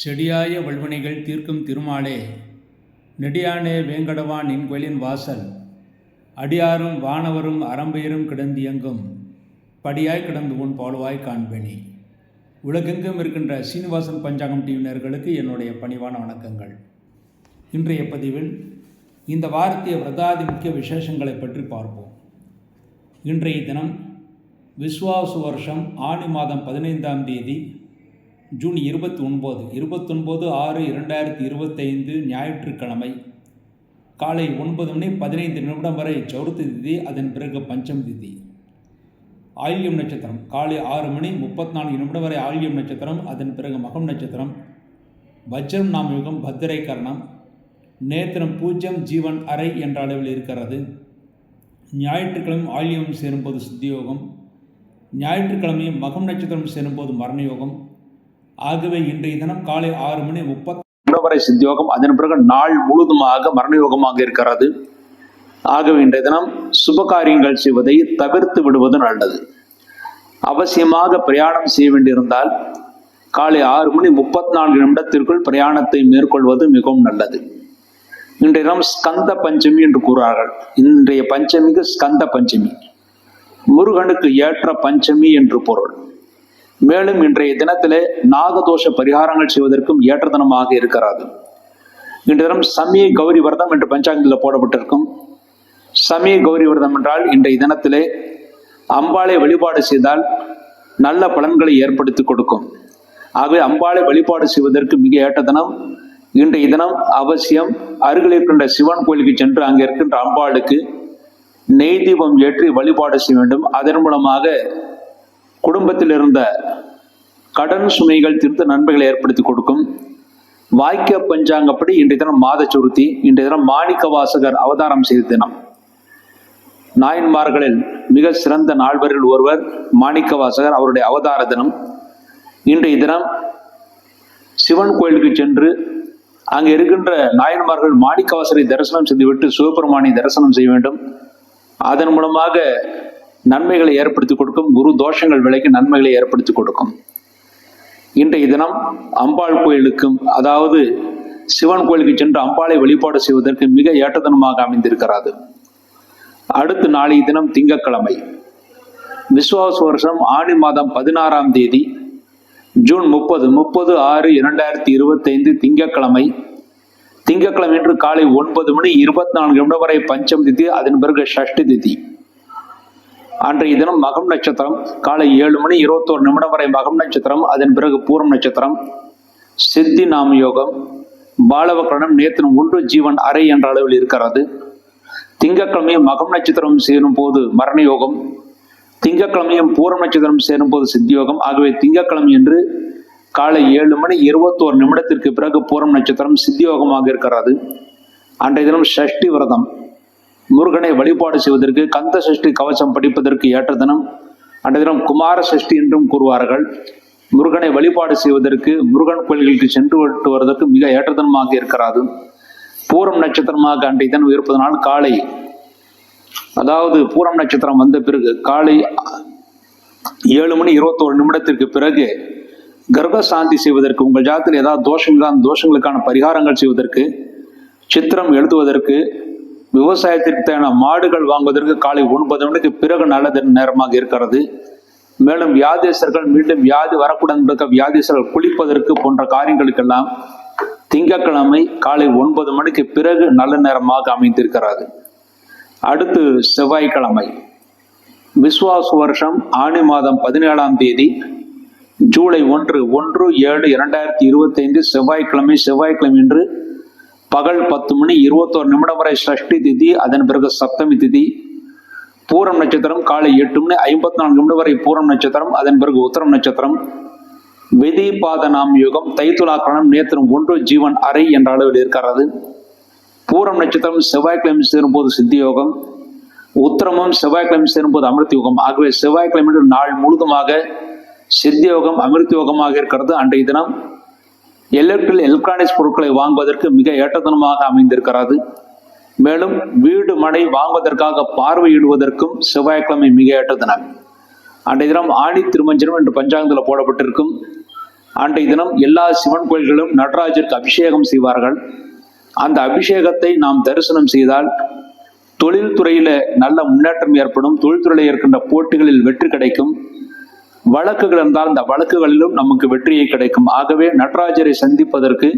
செடியாய வல்வினைகள் தீர்க்கும் திருமாலே நெடியானே வேங்கடவான் நின் கோயிலின் வாசல். அடியாரும் வானவரும் அறம்பெயரும் கிடந்தியங்கும் படியாய் கிடந்து உன் பாலுவாய் காண்பேனி. உலகெங்கும் இருக்கின்ற சீனிவாசன் பஞ்சாங்கம் டிவினர்களுக்கு என்னுடைய பணிவான வணக்கங்கள். இன்றைய பதிவில் இந்த வாரத்திய விரதாதி முக்கிய விசேஷங்களை பற்றி பார்ப்போம். இன்றைய தினம் விஸ்வாசு வருஷம் ஆணி மாதம் பதினைந்தாம் தேதி ஜூன் இருபத்தி ஒன்பது இருபத்தொன்பது ஆறு இரண்டாயிரத்தி இருபத்தைந்து ஞாயிற்றுக்கிழமை காலை ஒன்பது மணி பதினைந்து நிமிடம் வரை சௌர்த்தி திதி அதன் பிறகு பஞ்சம் திதி. ஆயில்யம் நட்சத்திரம் காலை ஆறு மணி முப்பத்தி நான்கு நிமிடம் வரை ஆயில்யம் நட்சத்திரம் அதன் பிறகு மகம் நட்சத்திரம். வஜ்ரம் நாமயுகம் பத்திரை கரணம் நேத்திரம் பூஜ்யம் ஜீவன் அறை என்ற அளவில் இருக்கிறது. ஞாயிற்றுக்கிழமை ஆயில்யம் சேரும்போது சித்தியோகம். ஞாயிற்றுக்கிழமையும் மகம் நட்சத்திரம் சேரும்போது மரணயோகம். ஆகவே இன்றைய தினம் காலை ஆறு மணி முப்பத்தி சித்தியோகம் அதன் பிறகு நாள் முழுதுமாக மரணயோகமாக இருக்கிறது. ஆகவே இன்றைய தினம் சுப காரியங்கள் செய்வதை தவிர்த்து விடுவது நல்லது. அவசியமாக பிரயாணம் செய்ய வேண்டியிருந்தால் காலை ஆறு மணி முப்பத்தி நான்கு நிமிடத்திற்குள் பிரயாணத்தை மேற்கொள்வது மிகவும் நல்லது. இன்றைய தினம் ஸ்கந்த பஞ்சமி என்று கூறுவார்கள் இன்றைய பஞ்சமிக்கு ஸ்கந்த பஞ்சமி. முருகனுக்கு ஏற்ற பஞ்சமி என்று பொருள். மேலும் இன்றைய தினத்திலே நாகதோஷ பரிகாரங்கள் செய்வதற்கும் ஏற்ற தினமாக இருக்கிறது இன்று தினம் சமய கௌரி விரதம் என்று பஞ்சாங்கத்தில் போடப்பட்டிருக்கும். சமய கௌரி விரதம் என்றால் இன்றைய தினத்திலே அம்பாளை வழிபாடு செய்தால் நல்ல பலன்களை ஏற்படுத்தி கொடுக்கும். ஆகவே அம்பாளை வழிபாடு செய்வதற்கு மிக ஏற்ற தினம் இன்றைய தினம் அவசியம் அருகில் இருக்கின்ற சிவன் கோயிலுக்கு சென்று அங்கே இருக்கின்ற அம்பாளுக்கு நெய் தீபம் ஏற்றி வழிபாடு செய்ய வேண்டும். அதன் மூலமாக குடும்பத்தில் இருந்த கடன் சுமைகள் தீர்த்து நன்மைகளை ஏற்படுத்தி கொடுக்கும். வாய்க்க பஞ்சாங்கப்படி இன்றைய தினம் மாத சுருத்தி இன்றைய தினம் மாணிக்க வாசகர் அவதாரம் செய்த தினம். நாயன்மார்களில் மிக சிறந்த நால்வரில் ஒருவர் மாணிக்க வாசகர் அவருடைய அவதார தினம். இன்றைய தினம் சிவன் கோயிலுக்கு சென்று அங்கே இருக்கின்ற நாயன்மார்கள் மாணிக்கவாசரை தரிசனம் செய்துவிட்டு சிவபெருமானை தரிசனம் செய்ய வேண்டும். அதன் மூலமாக நன்மைகளை ஏற்படுத்தி கொடுக்கும் குரு தோஷங்கள் விலைக்கு நன்மைகளை ஏற்படுத்தி கொடுக்கும். இன்றைய தினம் அம்பாள் கோயிலுக்கும் அதாவது சிவன் கோயிலுக்கு சென்று அம்பாளை வழிபாடு செய்வதற்கு மிக ஏற்ற தினமாக அமைந்திருக்கிறது. அடுத்து நாளைய தினம் திங்கட்கிழமை விஸ்வாச வருஷம் ஆணி மாதம் பதினாறாம் தேதி ஜூன் முப்பது முப்பது ஆறு இரண்டாயிரத்தி இருபத்தைந்து திங்கட்கிழமை. திங்கட்கிழமை இன்று காலை ஒன்பது மணி இருபத்தி நான்கு நிமிடம் வரை பஞ்சம் திதி அதன் பிறகு ஷஷ்டி திதி. அன்றைய தினம் மகம் நட்சத்திரம் காலை ஏழு மணி இருபத்தோரு நிமிடம் வரை மகம் நட்சத்திரம் அதன் பிறகு பூரம் நட்சத்திரம் சித்தி நாம யோகம் பாலவக்கரணம் நேத்திரம் ஒன்று ஜீவன் அறை என்ற அளவில் இருக்கிறது. திங்கக்கிழமையும் மகம் நட்சத்திரம் சேரும் போது மரண யோகம் திங்கக்கிழமையும் பூரம் நட்சத்திரம் சேரும் போது சித்தியோகம் ஆகவே திங்கக்கிழமை என்று காலை ஏழு மணி இருபத்தோரு நிமிடத்திற்கு பிறகு பூரம் நட்சத்திரம் சித்தியோகமாக இருக்கிறது. அன்றைய தினம் ஷஷ்டி விரதம். முருகனை வழிபாடு செய்வதற்கு கந்த சஷ்டி கவசம் படிப்பதற்கு ஏற்ற தினம் அந்த தினம் குமார சஷ்டி என்றும் கூறுவார்கள். முருகனை வழிபாடு செய்வதற்கு முருகன் கோயில்களுக்கு சென்று விட்டு வருவதற்கு மிக ஏற்ற தினமாக இருக்கிறது. பூரம் நட்சத்திரமாக அன்றைய தினம் இருப்பதனால் காலை அதாவது பூரம் நட்சத்திரம் வந்த பிறகு காலை ஏழு மணி இருபத்தோரு நிமிடத்திற்கு பிறகு கர்ப்ப சாந்தி செய்வதற்கு உங்கள் ஜாத்தில் ஏதாவது தோஷங்கள் தான் தோஷங்களுக்கான பரிகாரங்கள் செய்வதற்கு சித்திரம் எழுதுவதற்கு விவசாயத்திற்கு தேவையான மாடுகள் வாங்குவதற்கு காலை ஒன்பது மணிக்கு பிறகு நல்ல நேரமாக இருக்கிறது. மேலும் வியாதிசர்கள் மீண்டும் வியாதி வரக்கூடாது இருக்க குளிப்பதற்கு போன்ற காரியங்களுக்கெல்லாம் திங்கட்கிழமை காலை ஒன்பது மணிக்கு பிறகு நல்ல நேரமாக அமைந்திருக்கிறது. அடுத்து செவ்வாய்க்கிழமை. விஸ்வாச வருஷம் ஆணி மாதம் பதினேழாம் தேதி ஜூலை ஒன்று ஒன்று ஏழு இரண்டாயிரத்தி இருபத்தி ஐந்து செவ்வாய்க்கிழமை செவ்வாய்க்கிழமை என்று பகல் பத்து மணி இருபத்தோரு நிமிடம் வரை சஷ்டி திதி அதன் பிறகு சப்தமி திதி பூரம் நட்சத்திரம் காலை எட்டு மணி ஐம்பத்தி நான்கு நிமிடம் வரை பூரம் நட்சத்திரம் அதன் பிறகு உத்தரம் நட்சத்திரம். விதிபாத நாம் யுகம் தைத்துலாக்கணம் நேத்திரம் ஒன்று ஜீவன் அறை என்ற அளவில் இருக்கிறது. பூரம் நட்சத்திரம் செவ்வாய்க்கிழமை சேரும்போது சித்தி யோகம் உத்தரமும் செவ்வாய்க்கிழமை சேரும்போது அமிர்த யோகம் ஆகவே செவ்வாய்க்கிழமை நாள் முழுதுமாக சித்தி யோகம் அமிர்த யோகமாக இருக்கிறது. அன்றைய தினம் எலக்ட்ரிக் எலக்ட்ரானிக்ஸ் பொருட்களை வாங்குவதற்கு மிக ஏற்றதனமாக அமைந்திருக்கிறது. மேலும் வீடு மனை வாங்குவதற்காக பார்வையிடுவதற்கும் செவ்வாய்க்கிழமை மிக ஏற்ற தினம் அன்றைய தினம் ஆணி திருமஞ்சனம் என்று பஞ்சாங்கத்தில் போடப்பட்டிருக்கும். அன்றைய தினம் எல்லா சிவன் கோயில்களும் நடராஜருக்கு அபிஷேகம் செய்வார்கள். அந்த அபிஷேகத்தை நாம் தரிசனம் செய்தால் தொழில்துறையில நல்ல முன்னேற்றம் ஏற்படும். தொழில்துறையில் இருக்கின்ற போட்டிகளில் வெற்றி கிடைக்கும். வழக்குகள் இருந்தால் அந்த வழக்குகளிலும் நமக்கு வெற்றியை கிடைக்கும். ஆகவே நடராஜரை சந்திப்பதற்கு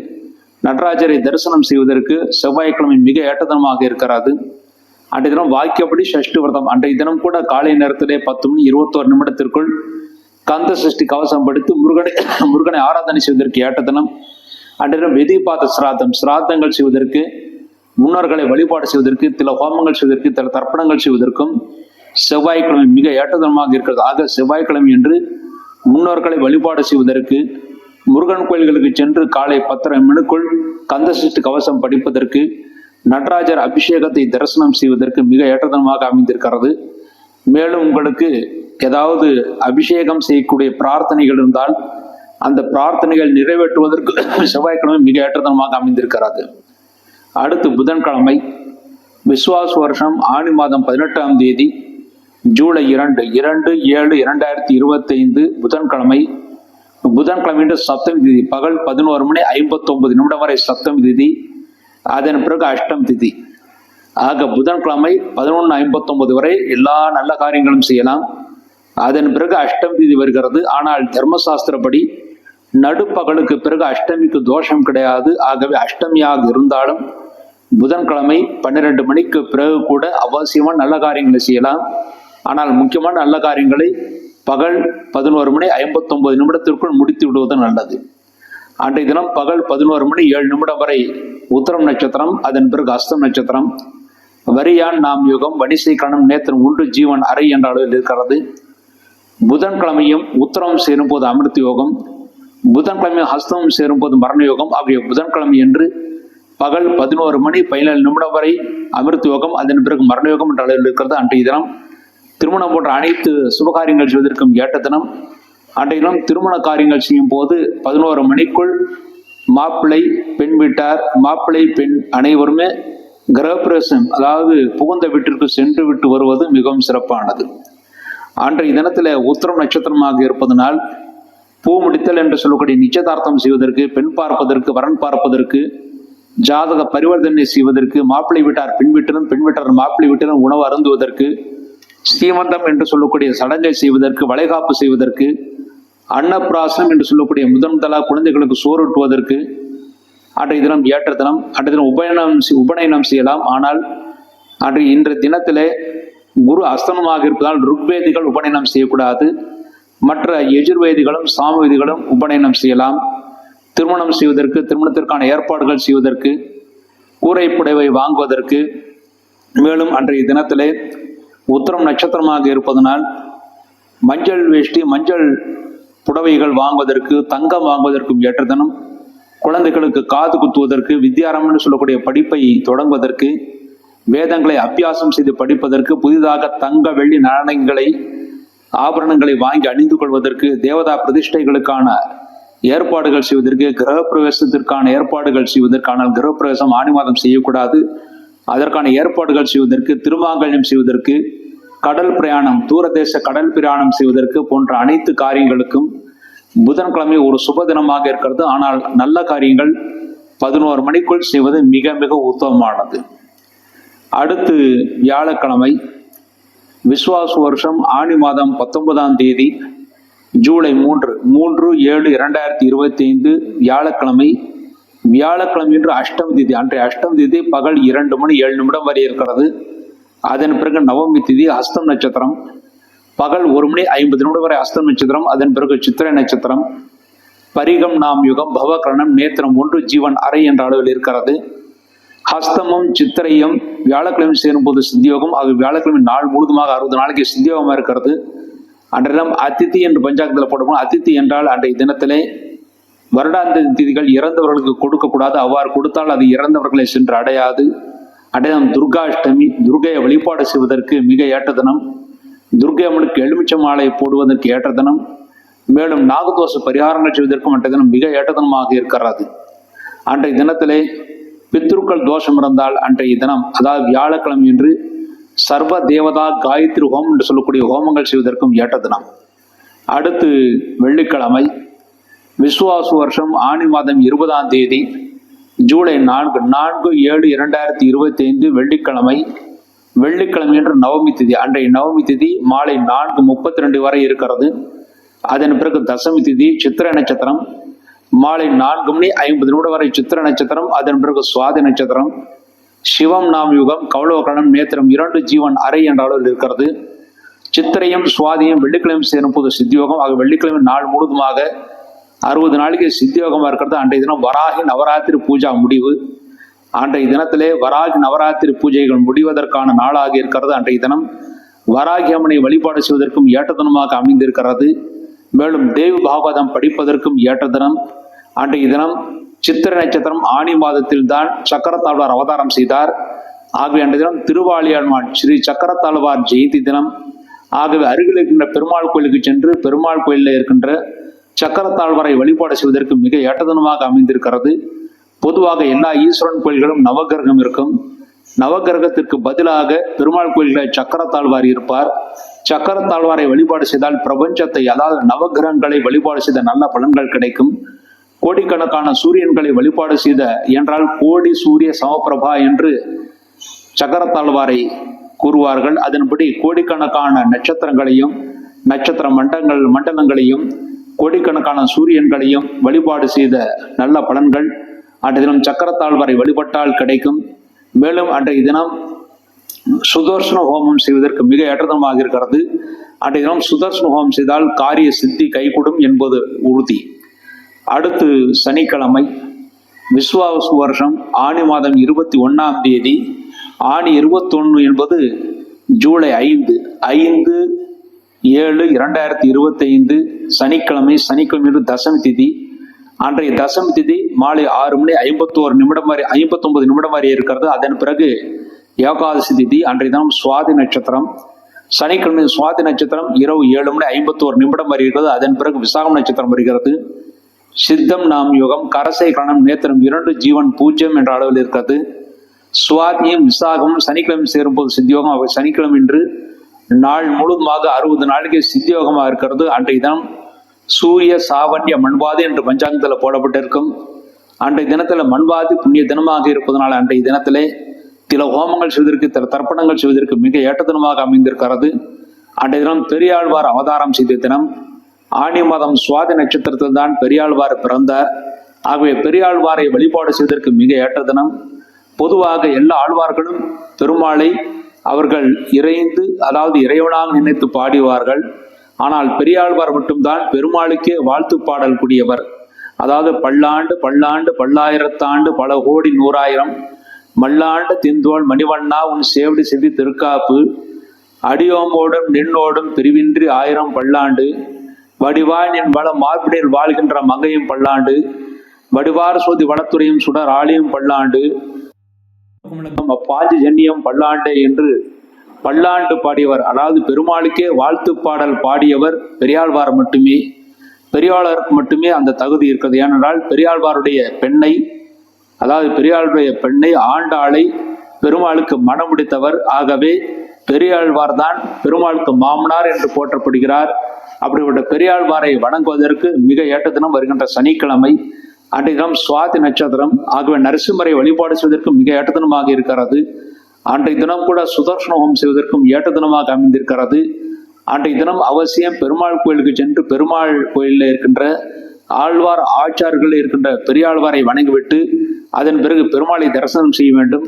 நடராஜரை தரிசனம் செய்வதற்கு செவ்வாய்க்கிழமை மிக ஏற்றதனமாக இருக்கிறது அன்றைய தினம் வாக்கியப்படி சஷ்டி விரதம். அன்றைய தினம் கூட காலை நேரத்திலே பத்து மணி இருபத்தோரு நிமிடத்திற்குள் கந்த சஷ்டி கவசம் படித்து முருகனை முருகனை ஆராதனை செய்வதற்கு ஏற்ற தினம் அன்றைய தினம் வெதி பார்த்த சிராதம். சிராதங்கள் செய்வதற்கு முன்னோர்களை வழிபாடு செய்வதற்கு சில ஹோமங்கள் செய்வதற்கு சில தர்ப்பணங்கள் செய்வதற்கும் செவ்வாய்க்கிழமை மிக ஏற்றதனமாக இருக்கிறது. ஆக செவ்வாய்க்கிழமை என்று முன்னோர்களை வழிபாடு செய்வதற்கு முருகன் கோயில்களுக்கு சென்று காலை பத்தரை மணிக்குள் கந்தசிஷ்டு கவசம் படிப்பதற்கு நடராஜர் அபிஷேகத்தை தரிசனம் செய்வதற்கு மிக ஏற்றதனமாக அமைந்திருக்கிறது. மேலும் உங்களுக்கு ஏதாவது அபிஷேகம் செய்யக்கூடிய பிரார்த்தனைகள் இருந்தால் அந்த பிரார்த்தனைகள் நிறைவேற்றுவதற்கு செவ்வாய்க்கிழமை மிக ஏற்றதனமாக அமைந்திருக்கிறது. அடுத்து புதன்கிழமை விஸ்வாஸ் வருஷம் ஆணி மாதம் பதினெட்டாம் தேதி ஜூலை இரண்டு இரண்டு ஏழு இரண்டாயிரத்தி இருபத்தைந்து புதன்கிழமை புதன்கிழமை என்று சப்தமி திதி பகல் பதினோரு மணி ஐம்பத்தொன்பது நிமிடம் வரை சப்தமி திதி அதன் பிறகு அஷ்டம் திதி. ஆக புதன்கிழமை பதினொன்று ஐம்பத்தொன்பது வரை எல்லா நல்ல காரியங்களும் செய்யலாம். அதன் பிறகு அஷ்டம் திதி வருகிறது. ஆனால் தர்மசாஸ்திரப்படி நடுப்பகலுக்கு பிறகு அஷ்டமிக்கு தோஷம் கிடையாது. ஆகவே அஷ்டமியாக இருந்தாலும் புதன்கிழமை பன்னிரெண்டு மணிக்கு பிறகு கூட அவசியமாக நல்ல காரியங்களை செய்யலாம். ஆனால் முக்கியமான நல்ல காரியங்களை பகல் பதினோரு மணி ஐம்பத்தொன்பது நிமிடத்திற்குள் முடித்து விடுவது நல்லது. அன்றைய தினம் பகல் பதினோரு மணி ஏழு நிமிடம் வரை உத்தரம் நட்சத்திரம் அதன் பிறகு அஸ்தம் நட்சத்திரம் வரியான் நாம் யுகம் வணிசை கணம் நேத்திரம் ஒன்று ஜீவன் அறை என்ற அளவில் இருக்கிறது. புதன்கிழமையும் உத்தரம் சேரும்போது அமிர்த யோகம் புதன்கிழமையும் ஹஸ்தமும் சேரும்போது மரண யோகம் ஆகிய புதன்கிழமை என்று பகல் பதினோரு மணி பதினேழு நிமிடம் வரை அமிர்த யோகம் அதன் பிறகு மரண யோகம் என்ற அளவில் இருக்கிறது. அன்றைய தினம் திருமணம் போன்ற அனைத்து சுபகாரியங்கள் செய்வதற்கும் ஏற்ற தினம். அன்றைய திருமண காரியங்கள் செய்யும் போது பதினோரு மணிக்குள் மாப்பிள்ளை பெண் வீட்டார் மாப்பிள்ளை பெண் அனைவருமே கிரகப்பிரவேசம் அதாவது புகுந்த வீட்டிற்கு சென்று விட்டு வருவது மிகவும் சிறப்பானது. அன்றைய தினத்தில் உத்தரம் நட்சத்திரமாக இருப்பதனால் பூ முடித்தல் என்று சொல்லக்கூடிய நிச்சயதார்த்தம் செய்வதற்கு பெண் பார்ப்பதற்கு வரன் பார்ப்பதற்கு ஜாதக பரிவர்த்தனை செய்வதற்கு மாப்பிள்ளை வீட்டார் பெண் வீட்டிலும் பெண் வீட்டார் மாப்பிள்ளை வீட்டிலும் உணவு அருந்துவதற்கு ஸ்ரீமந்தம் என்று சொல்லக்கூடிய சடங்கை செய்வதற்கு வளைகாப்பு செய்வதற்கு அன்னப்பிராசனம் என்று சொல்லக்கூடிய முதன் முதலா குழந்தைகளுக்கு சோறுட்டுவதற்கு அன்றைய தினம் ஏற்ற தினம் அன்றைய தினம் உபயனம் செய்- உபநயனம் செய்யலாம். ஆனால் அன்று இன்றைய தினத்திலே குரு அஸ்தமமாக இருப்பதால் ருக்வேதிகள் உபநயனம் செய்யக்கூடாது. மற்ற எஜுர்வேதிகளும் சாமவேதிகளும் உபநயனம் செய்யலாம். திருமணம் செய்வதற்கு திருமணத்திற்கான ஏற்பாடுகள் செய்வதற்கு கூரை புடைவை வாங்குவதற்கு. மேலும் அன்றைய தினத்திலே உத்தரம் நட்சத்திரமாக இருப்பதனால் மஞ்சள் வேஷ்டி மஞ்சள் புடவைகள் வாங்குவதற்கு தங்கம் வாங்குவதற்கும் ஏற்றதனம் குழந்தைகளுக்கு காது குத்துவதற்கு வித்யாரம்னு சொல்லக்கூடிய படிப்பை தொடங்குவதற்கு வேதங்களை அபியாசம் செய்து படிப்பதற்கு புதிதாக தங்க வெள்ளி நாணயங்களை ஆபரணங்களை வாங்கி அணிந்து கொள்வதற்கு தேவதா பிரதிஷ்டைகளுக்கான ஏற்பாடுகள் செய்வதற்கு கிரகப்பிரவேசத்திற்கான ஏற்பாடுகள் செய்வதற்கான ஆனால் கிரகப்பிரவேசம் ஆணி மாதம் செய்யக்கூடாது. அதற்கான ஏற்பாடுகள் செய்வதற்கு திருமாங்கல்யம் செய்வதற்கு கடல் பிரயாணம் தூரதேச கடல் பிரயாணம் செய்வதற்கு போன்ற அனைத்து காரியங்களுக்கும் புதன்கிழமை ஒரு சுப தினமாக இருக்கிறது. ஆனால் நல்ல காரியங்கள் பதினோரு மணிக்குள் செய்வது மிக மிக உத்தமமானது. அடுத்து வியாழக்கிழமை விஸ்வாச வருஷம் ஆணி மாதம் பத்தொன்பதாம் தேதி ஜூலை மூன்று மூன்று ஏழு இரண்டாயிரத்தி இருபத்தி ஐந்து வியாழக்கிழமை வியாழக்கிழமை என்று அஷ்டமி திதி அன்றைய அஷ்டம திதி பகல் இரண்டு மணி ஏழு நிமிடம் வரை இருக்கிறது. அதன் பிறகு நவமி திதி ஹஸ்தம் நட்சத்திரம். பகல் ஒரு மணி ஐம்பது நிமிடம் வரை ஹஸ்தம் நட்சத்திரம். அதன் பிறகு சித்திரை நட்சத்திரம். பரிகம் நாம் யுகம் பவகரணம் நேத்திரம் ஒன்று ஜீவன் அறை என்ற அளவில் இருக்கிறது. ஹஸ்தமும் சித்திரையும் வியாழக்கிழமை சேரும்போது சித்தியோகம். அது வியாழக்கிழமை நாள் முழுதுமாக அறுபது நாளைக்கு சித்தியோகமாக இருக்கிறது. அன்றைய அதித்தி என்று பஞ்சாங்கத்தில் போடப்போம் அதித்தி என்றால் அன்றைய தினத்திலே வருடாந்த திதிகள் இறந்தவர்களுக்கு கொடுக்கக்கூடாது. அவ்வாறு கொடுத்தால் அது இறந்தவர்களை சென்று அடையாது. அடையாளம் துர்காஷ்டமி துர்கையை வழிபாடு செய்வதற்கு மிக ஏற்ற தினம் துர்கை அம்மனுக்கு எலுமிச்ச மாலை போடுவதற்கு ஏற்ற தினம் மேலும் நாகதோஷ பரிகாரங்கள் செய்வதற்கும் அன்றைய தினம் மிக ஏற்ற தினமாக இருக்கிறது. அன்றைய தினத்திலே பித்ருக்கள் தோஷம் இருந்தால் அன்றைய தினம் அதாவது வியாழக்கிழமை என்று சர்வ தேவதா காயத்ரி ஹோமம் என்று சொல்லக்கூடிய ஹோமங்கள் செய்வதற்கும் ஏற்ற தினம் அடுத்து வெள்ளிக்கிழமை விசுவாச வருஷம் ஆணி மாதம் இருபதாம் தேதி ஜூலை நான்கு நான்கு ஏழு இரண்டாயிரத்தி இருபத்தி ஐந்து வெள்ளிக்கிழமை வெள்ளிக்கிழமை என்று நவமி திதி அன்றைய நவமி திதி மாலை நான்கு முப்பத்தி ரெண்டு வரை இருக்கிறது. அதன் பிறகு தசமி திதி சித்திர நட்சத்திரம் மாலை நான்கு மணி ஐம்பது நிமிடம் வரை சித்திர நட்சத்திரம் அதன் பிறகு சுவாதி நட்சத்திரம் சிவம் நாம் யுகம் கௌளவகரணம் நேத்திரம் இரண்டு ஜீவன் அறை என்ற அளவில் இருக்கிறது. சித்திரையும் சுவாதியும் வெள்ளிக்கிழமை சேரும் போது சித்தியோகம் ஆக வெள்ளிக்கிழமை நாள் முழுவதுமாக அறுபது நாளைக்கு சித்தியோகமாக இருக்கிறது. அன்றைய தினம் வராகி நவராத்திரி பூஜா முடிவு. அன்றைய தினத்திலே வராகி நவராத்திரி பூஜைகள் முடிவதற்கான நாளாக இருக்கிறது அன்றைய தினம். வராகி அம்மனை வழிபாடு செய்வதற்கும் ஏற்ற தினமாக அமைந்திருக்கிறது. மேலும் தேவி பாகவதம் படிப்பதற்கும் ஏற்ற தினம் அன்றைய தினம் சித்திர நட்சத்திரம் ஆணி மாதத்தில் தான் சக்கரத்தாழ்வார் அவதாரம் செய்தார். ஆகவே அன்றைய தினம் திருவாளியாழ்வான் ஸ்ரீ சக்கரத்தாழ்வார் ஜெயந்தி தினம். ஆகவே அருகில் இருக்கின்ற பெருமாள் கோயிலுக்கு சென்று பெருமாள் கோயிலில் இருக்கின்ற சக்கரத்தாழ்வரை வழிபாடு செய்வதற்கு மிக ஏற்றதனமாக அமைந்திருக்கிறது. பொதுவாக எல்லா ஈஸ்வரன் கோயில்களும் நவகிரகம் இருக்கும். நவகிரகத்திற்கு பதிலாக பெருமாள் கோயில்களில் சக்கரத்தாழ்வார் இருப்பார். சக்கரத்தாழ்வாரை வழிபாடு செய்தால் பிரபஞ்சத்தை அதாவது நவகிரகங்களை வழிபாடு செய்த நல்ல பலன்கள் கிடைக்கும். கோடிக்கணக்கான சூரியன்களை வழிபாடு செய்த என்றால் கோடி சூரிய சமபிரபா என்று சக்கரத்தாழ்வாரை கூறுவார்கள். அதன்படி கோடிக்கணக்கான நட்சத்திரங்களையும் நட்சத்திர மண்டங்கள் மண்டலங்களையும் கோடிக்கணக்கான சூரியன்களையும் வழிபாடு செய்த நல்ல பலன்கள். அன்றைய தினம் சக்கரத்தாழ்வாரை வழிபட்டால் கிடைக்கும். மேலும் அன்றைய தினம் சுதர்சன ஹோமம் செய்வதற்கு மிக ஏற்றதமாக இருக்கிறது. அன்றைய தினம் சுதர்சன ஹோமம் செய்தால் காரிய சித்தி கைகூடும் என்பது உறுதி. அடுத்து சனிக்கிழமை விஸ்வாசு வருஷம் ஆணி மாதம் இருபத்தி ஒன்னாம் தேதி. ஆணி இருபத்தொன்று என்பது ஜூலை ஐந்து ஐந்து ஏழு இரண்டாயிரத்தி இருபத்தைந்து சனிக்கிழமை சனிக்கிழமை தசமி திதி. அன்றைய தசமி திதி மாலை ஆறு மணி ஐம்பத்தோரு நிமிடம் வரை ஐம்பத்தொன்பது நிமிடம் வரை இருக்கிறது. அதன் பிறகு ஏகாதசி திதி அன்றைய தினம் சுவாதி நட்சத்திரம். சனிக்கிழமை சுவாதி நட்சத்திரம் இரவு ஏழு மணி ஐம்பத்தோரு நிமிடம் வரை இருக்கிறது. அதன் பிறகு விசாகம் நட்சத்திரம் வருகிறது. சித்தம் நாம் யோகம் கரசை கணம் நேத்திரம் இரண்டு ஜீவன் பூஜ்யம் என்ற அளவில் இருக்கிறது. சுவாதியும் விசாகமும் சனிக்கிழமை சேரும்போது சித்தியோகம் அவை சனிக்கிழமை இன்று நாள் முழுவதுமாக அறுபது நாளைக்கு சித்தியோகமாக இருக்கிறது. அன்றைய தினம் சூரிய சாவண்ய மண்பாதி என்று பஞ்சாங்கத்தில் போடப்பட்டிருக்கும். அன்றைய தினத்தில் மண்பாதி புண்ணிய தினமாக இருப்பதனால் அன்றைய தினத்திலே சில ஹோமங்கள் செய்வதற்கு சில தர்ப்பணங்கள் செய்வதற்கு மிக ஏற்ற தினமாக அமைந்திருக்கிறது. அன்றைய தினம் பெரியாழ்வார் அவதாரம் செய்த தினம். ஆணி மாதம் சுவாதி நட்சத்திரத்தில் தான் பெரியாழ்வார் பிறந்தார். ஆகவே பெரியாழ்வாரை வழிபாடு செய்வதற்கு மிக ஏற்ற தினம் பொதுவாக எல்லா ஆழ்வார்களும் பெருமாளை அவர்கள் இறைந்து அதாவது இறைவனாக நினைத்து பாடிவார்கள். ஆனால் பெரியாழ்வார் மட்டும்தான் பெருமாளுக்கே வாழ்த்து பாடல் கூடியவர் அதாவது பல்லாண்டு பல்லாண்டு பல்லாயிரத்தாண்டு பல கோடி நூறாயிரம். மல்லாண்டு திந்தோள் மணிவண்ணா உன் சேவடி செவி திருக்காப்பு. அடியோமோடும் நின்னோடும் பிரிவின்றி ஆயிரம் பல்லாண்டு. வடிவாய் நின் வள மார்பினில் வாழ்கின்ற மங்கையும் பல்லாண்டு. வடிவார் சோதி வளத்துறையும் சுடர் ஆளியும் பல்லாண்டு. பாஞ்சு ஜன்னியம் பல்லாண்டே என்று பல்லாண்டு பாடியவர் அதாவது பெருமாளுக்கே வாழ்த்து பாடல் பாடியவர் பெரியாழ்வார் மட்டுமே பெரியாளருக்கு மட்டுமே அந்த தகுதி இருக்கிறது. ஏனென்றால் பெரியாழ்வாருடைய பெண்ணை அதாவது பெரியாளுடைய பெண்ணை ஆண்டாளை பெருமாளுக்கு மனம் முடித்தவர் ஆகவே பெரியாழ்வார் தான் பெருமாளுக்கு மாமனார் என்று போற்றப்படுகிறார். அப்படிப்பட்ட பெரியாழ்வாரை வணங்குவதற்கு மிக ஏற்ற தினம் வருகின்ற சனிக்கிழமை அன்றைக்கு சுவாதி நட்சத்திரம் ஆகவே நரசிம்மரை வழிபாடு செய்வதற்கும் மிக ஏற்றத்தனமாக இருக்கிறது. அன்றைய தினம் கூட சுதர்ஷனோகம் செய்வதற்கும் ஏற்ற தினமாக அமைந்திருக்கிறது. அன்றைய தினம் அவசியம் பெருமாள் கோயிலுக்கு சென்று பெருமாள் கோயிலில் இருக்கின்ற ஆழ்வார் ஆச்சார்கள் இருக்கின்ற பெரியாழ்வாரை வணங்கிவிட்டு அதன் பிறகு பெருமாளை தரிசனம் செய்ய வேண்டும்.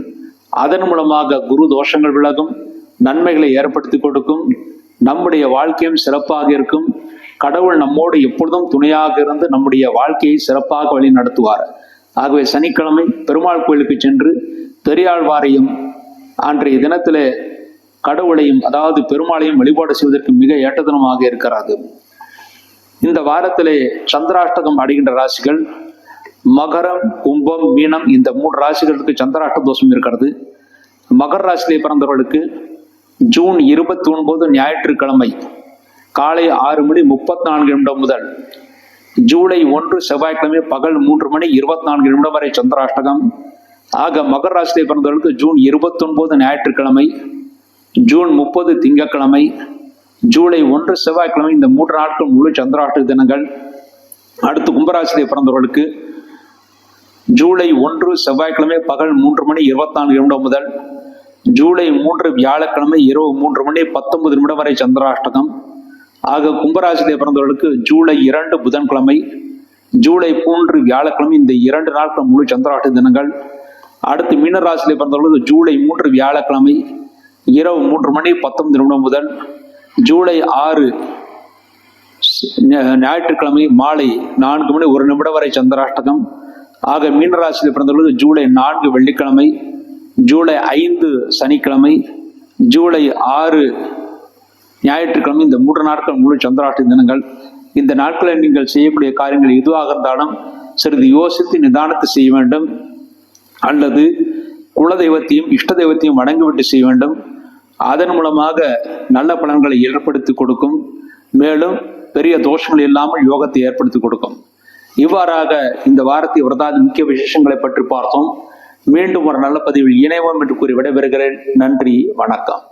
அதன் மூலமாக குரு தோஷங்கள் விலகும் நன்மைகளை ஏற்படுத்தி கொடுக்கும் நம்முடைய வாழ்க்கையும் சிறப்பாக இருக்கும். கடவுள் நம்மோடு எப்பொழுதும் துணையாக இருந்து நம்முடைய வாழ்க்கையை சிறப்பாக வழி நடத்துவார். ஆகவே சனிக்கிழமை பெருமாள் கோயிலுக்கு சென்று பெரியாழ்வாரையும் அன்றைய தினத்திலே கடவுளையும் அதாவது பெருமாளையும் வழிபாடு செய்வதற்கு மிக ஏற்ற தினமாக இருக்கிறது இந்த வாரத்திலே சந்திராஷ்டகம் அடைகின்ற ராசிகள் மகரம் கும்பம் மீனம் இந்த மூன்று ராசிகளுக்கு சந்திராஷ்ட தோஷம் இருக்கிறது. மகர ராசியிலே பிறந்தவர்களுக்கு ஜூன் இருபத்தி ஒன்பது ஞாயிற்றுக்கிழமை காலை ஆறு மணி முப்பத்தி நான்கு நிமிடம் முதல் ஜூலை ஒன்று செவ்வாய்க்கிழமை பகல் மூன்று மணி இருபத்தி நான்கு நிமிடம் வரை சந்திராஷ்டகம். ஆக மகர ராசியை பிறந்தவர்களுக்கு ஜூன் இருபத்தி ஒன்பது ஞாயிற்றுக்கிழமை ஜூன் முப்பது திங்கட்கிழமை ஜூலை ஒன்று செவ்வாய்க்கிழமை இந்த மூன்று நாட்கள் முழு சந்திராஷ்டக தினங்கள். அடுத்து கும்பராசியை பிறந்தவர்களுக்கு ஜூலை ஒன்று செவ்வாய்க்கிழமை பகல் மூன்று மணி இருபத்தி நான்கு நிமிடம் முதல் ஜூலை மூன்று வியாழக்கிழமை இரவு மூன்று மணி பத்தொன்பது நிமிடம் வரை சந்திராஷ்டகம். ஆக கும்பராசியிலே பிறந்தவர்களுக்கு ஜூலை இரண்டு புதன்கிழமை ஜூலை மூன்று வியாழக்கிழமை இந்த இரண்டு நாட்கள் முழு சந்திராட்டு தினங்கள். அடுத்து மீனராசியிலே பிறந்தவர்களுக்கு ஜூலை மூன்று வியாழக்கிழமை இரவு மூன்று மணி பத்தொன்பது நிமிடம் முதல் ஜூலை ஆறு ஞாயிற்றுக்கிழமை மாலை நான்கு மணி ஒரு நிமிடம் வரை சந்திராஷ்டகம். ஆக மீனராசியில் பிறந்தவர்களுக்கு ஜூலை நான்கு வெள்ளிக்கிழமை ஜூலை ஐந்து சனிக்கிழமை ஜூலை ஆறு ஞாயிற்றுக்கிழமை இந்த மூன்று நாட்கள் முழு சந்திராஷ்ட தினங்கள். இந்த நாட்களில் நீங்கள் செய்யக்கூடிய காரியங்கள் எதுவாக இருந்தாலும் சிறிது யோசித்து நிதானத்தை செய்ய வேண்டும். அல்லது குலதெய்வத்தையும் இஷ்ட தெய்வத்தையும் வணங்கிவிட்டு செய்ய வேண்டும். அதன் மூலமாக நல்ல பலன்களை ஏற்படுத்தி கொடுக்கும். மேலும் பெரிய தோஷங்கள் இல்லாமல் யோகத்தை ஏற்படுத்தி கொடுக்கும். இவ்வாறாக இந்த வாரத்தை விரதாதி முக்கிய விசேஷங்களை பற்றி பார்த்தோம். மீண்டும் ஒரு நல்ல பதிவில் இணைவோம் என்று கூறி விடைபெறுகிறேன். நன்றி வணக்கம்.